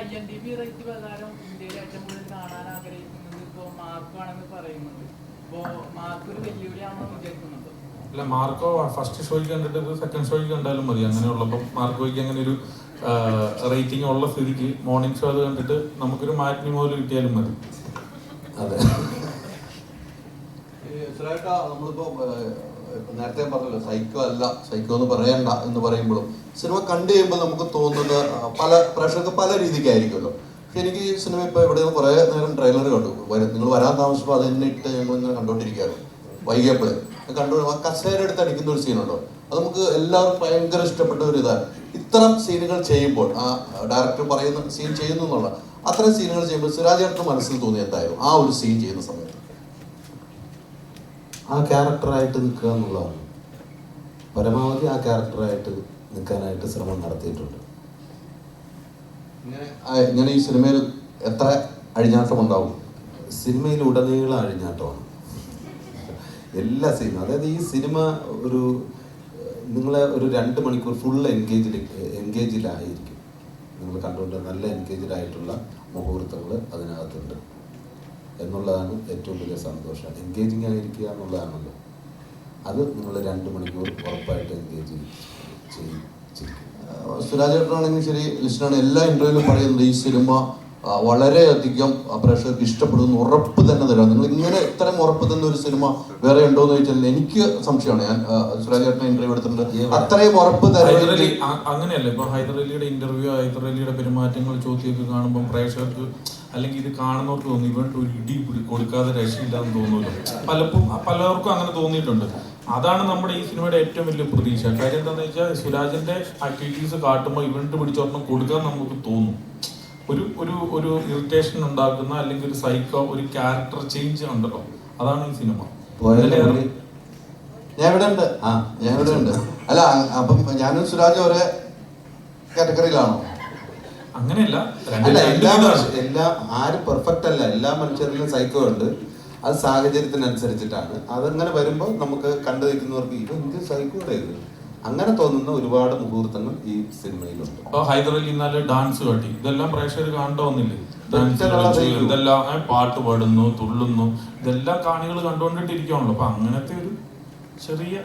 I N D B rate പ്രകാരം ഇന്ത്യയിൽ ഏറ്റവും കൂടുതൽ കാണാൻ ആഗ്രഹിക്കുന്നത് ഇപ്പോ മാർക്കാണെന്ന് പറയുന്നുണ്ട്. ഇപ്പോ മാർക്ക് ഒരു വെല്ലുവിളിയാണെന്ന് വിചാരിക്കുന്നുണ്ടോ? അല്ല മാർക്കോ ഫസ്റ്റ് ഷോയ്ക്ക് കണ്ടിട്ട് സെക്കൻഡ് ഷോയ്ക്ക് കണ്ടാലും മതി. അങ്ങനെയുള്ളപ്പം മാർക്കോയ്ക്ക് അങ്ങനെ ഒരു റേറ്റിംഗ് ഉള്ള സ്ഥിതിക്ക് മോർണിംഗ് ഷോ അത് കണ്ടിട്ട് നമുക്കൊരു മാറ്റിനി മുതൽ കിട്ടിയാലും മതി. അതെ. നമ്മളിപ്പോ നേരത്തെ പറഞ്ഞല്ലോ സൈക്കോ അല്ല സൈക്കോ എന്ന് പറയണ്ട എന്ന് പറയുമ്പോഴും സിനിമ കണ്ടു കഴിയുമ്പോൾ നമുക്ക് തോന്നുന്നത് പല പ്രേക്ഷകർക്ക് പല രീതിക്കായിരിക്കുമല്ലോ. പക്ഷെ എനിക്ക് സിനിമ ഇപ്പൊ ഇവിടെ കുറെ നേരം ട്രെയിലർ കണ്ടു. നിങ്ങൾ വരാൻ താമസിച്ചപ്പോൾ അത് തന്നെ ഇട്ട് ഞങ്ങൾ ഇങ്ങനെ കണ്ടോണ്ടിരിക്കുകയായിരുന്നു വൈകിയപ്പോഴേ. കണ്ടു ആ കസേര എടുത്ത് അടിക്കുന്ന ഒരു സീനുണ്ടോ അത് നമുക്ക് എല്ലാവർക്കും ഭയങ്കര ഇഷ്ടപ്പെട്ട ഒരു ഇതാണ്. ഇത്തരം സീനുകൾ ചെയ്യുമ്പോൾ ആ ഡയറക്ടർ പറയുന്ന സീൻ ചെയ്യുന്നു എന്നുള്ള അത്തരം സീനുകൾ ചെയ്യുമ്പോൾ സിരാജ് ചേട്ടന് മനസ്സിൽ തോന്നി എന്തായാലും ആ ഒരു സീൻ ചെയ്യുന്ന സമയത്ത്. ആ ക്യാരക്ടറായിട്ട് നിൽക്കുക എന്നുള്ളതാണ്. പരമാവധി ആ ക്യാരക്ടറായിട്ട് നിൽക്കാനായിട്ട് ശ്രമം നടത്തിയിട്ടുണ്ട്. ഇങ്ങനെ ഈ സിനിമയിൽ എത്ര അഴിഞ്ഞാട്ടം ഉണ്ടാവും? സിനിമയിൽ ഉടനീളം അഴിഞ്ഞാട്ടമാണ്. എല്ലാ സിനിമ അതായത് ഈ സിനിമ ഒരു നിങ്ങളെ ഒരു രണ്ട് മണിക്കൂർ ഫുൾ എൻഗേജിൽ എൻഗേജിലായിരിക്കും നിങ്ങൾ കണ്ടുകൊണ്ട് നല്ല എൻഗേജ്ഡ് ആയിട്ടുള്ള മുഹൂർത്തങ്ങൾ എന്നുള്ളതാണ് ഏറ്റവും വലിയ സന്തോഷം. എൻഗേജിങ് ആയിരിക്കുക എന്നുള്ളതാണല്ലോ. അത് നിങ്ങൾ രണ്ട് മണിക്കൂർ ഉറപ്പായിട്ട് എൻഗേജ് ചെയ്യും ആ, സുരാജ് ചേട്ടനാണെങ്കിൽ ശരി ലിസ്റ്റാണ് എല്ലാ ഇന്റർവ്യൂവിലും പറയുന്നത്. ഈ സിനിമ വളരെയധികം പ്രേക്ഷകർക്ക് ഇഷ്ടപ്പെടുന്ന ഉറപ്പ് തന്നെ തരാം. നിങ്ങൾ ഇങ്ങനെ ഇത്രയും ഉറപ്പ് തന്ന ഒരു സിനിമ വേറെ ഉണ്ടോ എന്ന് ചോദിച്ചാൽ എനിക്ക് സംശയമാണ്. ഞാൻ ആ, സുരാജ് ചേട്ടനെ ഇന്റർവ്യൂ എടുത്തിട്ടുണ്ട് അത്രയും ഉറപ്പ് തരാം അങ്ങനെയല്ലേ? ഇപ്പൊ ഹൈദരലിയുടെ ഇന്റർവ്യൂ ഹൈദരലിയുടെ പെരുമാറ്റങ്ങൾ ചോദ്യമൊക്കെ കാണുമ്പോൾ പ്രേക്ഷകർക്ക് അല്ലെങ്കിൽ ഇത് കാണുന്നവർക്ക് തോന്നി ഇവർക്ക് ഒരു ഇടി കൊടുക്കാതെ രക്ഷയില്ലാന്ന് തോന്നുമല്ലോ പലപ്പോഴും പലർക്കും അങ്ങനെ തോന്നിയിട്ടുണ്ട്. അതാണ് നമ്മുടെ ഈ സിനിമയുടെ ഏറ്റവും വലിയ പ്രതീക്ഷ. കാര്യം എന്താണെന്ന് വെച്ചാൽ സുരാജിന്റെ ആക്ടിവിറ്റീസ് കാട്ടുമ്പോൾ ഇവന്റ് പിടിച്ചൊരെണ്ണം കൊടുക്കാൻ നമുക്ക് തോന്നും. ഒരു ഒരു ഒരു ഇറിറ്റേഷൻ ഉണ്ടാക്കുന്ന അല്ലെങ്കിൽ ഒരു സൈക്കോ ഒരു ക്യാരക്ടർ ചേഞ്ച് ഉണ്ടല്ലോ. അതാണ് ഈ സിനിമ. പോയല്ലേ അതിലേറെ- ഞാൻ ഇവിടെ ഉണ്ട് ആ. ഞാൻ ഇവിടെ ഉണ്ട് അല്ല അപ്പം ഞാനും സുരാജ് ഒരേ കാറ്റഗറിയിലാണോ അങ്ങനെയല്ല. അല്ല എല്ലാ എല്ലാ ആരും പെർഫെക്റ്റ് അല്ല എല്ലാ മനുഷ്യരിലും സൈക്കോ ഉണ്ട്. അത് സാഹചര്യത്തിനനുസരിച്ചിട്ടാണ്. അതങ്ങനെ വരുമ്പോൾ നമുക്ക് കണ്ടു നിൽക്കുന്നവർക്ക് ഇത് എന്ത് സൈക്കോടെ അങ്ങനെ തോന്നുന്ന ഒരുപാട് മുഹൂർത്തങ്ങൾ ഈ സിനിമയിലുണ്ട്. ഇപ്പൊ ഇന്നാൽ ഡാൻസ് കാട്ടി ഇതെല്ലാം പ്രേക്ഷകർ കാണുന്നില്ലേ ഡാൻസ് ഇതെല്ലാം പാട്ട് പാടുന്നു തുള്ളുന്നു. ഇതെല്ലാം കാണികൾ കണ്ടുകൊണ്ടിട്ടിരിക്കുകയാണല്ലോ അപ്പൊ അങ്ങനത്തെ ഒരു ചെറിയ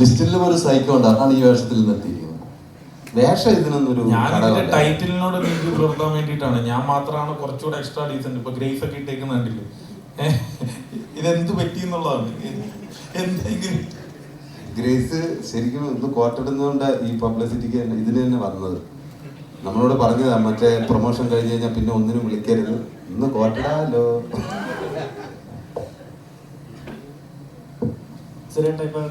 ലിസ്റ്റിലും ഒരു സൈക്കോ ഉണ്ട്. അതാണ് ഈ വേഷത്തിൽ നിന്ന് എത്തിയിരിക്കുന്നത് വേഷം ഇതിനൊന്നൊരു ഞാൻ. ടൈറ്റിലിനോട് നീതി പുലർത്താൻ വേണ്ടിയിട്ടാണ്. ഞാൻ മാത്രമാണ് കുറച്ചുകൂടെ എക്സ്ട്രാ ഡീസന്റ് ഇപ്പൊ ഗ്രേസ് ഒക്കെ ഇട്ടേക്കുന്ന കണ്ടില്ലേ ഇതെന്ത് പറ്റി എന്നുള്ളതാണ്. എന്തെങ്കിലും ഗ്രേസ് ശരിക്കും ഇത് കോട്ടിടുന്നതുകൊണ്ട് ഈ പബ്ലിസിറ്റിക്ക് തന്നെ ഇതിന് തന്നെ വന്നത്. നമ്മളോട് പറഞ്ഞതാ മറ്റേ പ്രൊമോഷൻ കഴിഞ്ഞ് കഴിഞ്ഞാൽ പിന്നെ ഒന്നിനും വിളിക്കരുത്. ഇന്ന് കോട്ടിടാലോ സുരേട്ട ഇപ്പം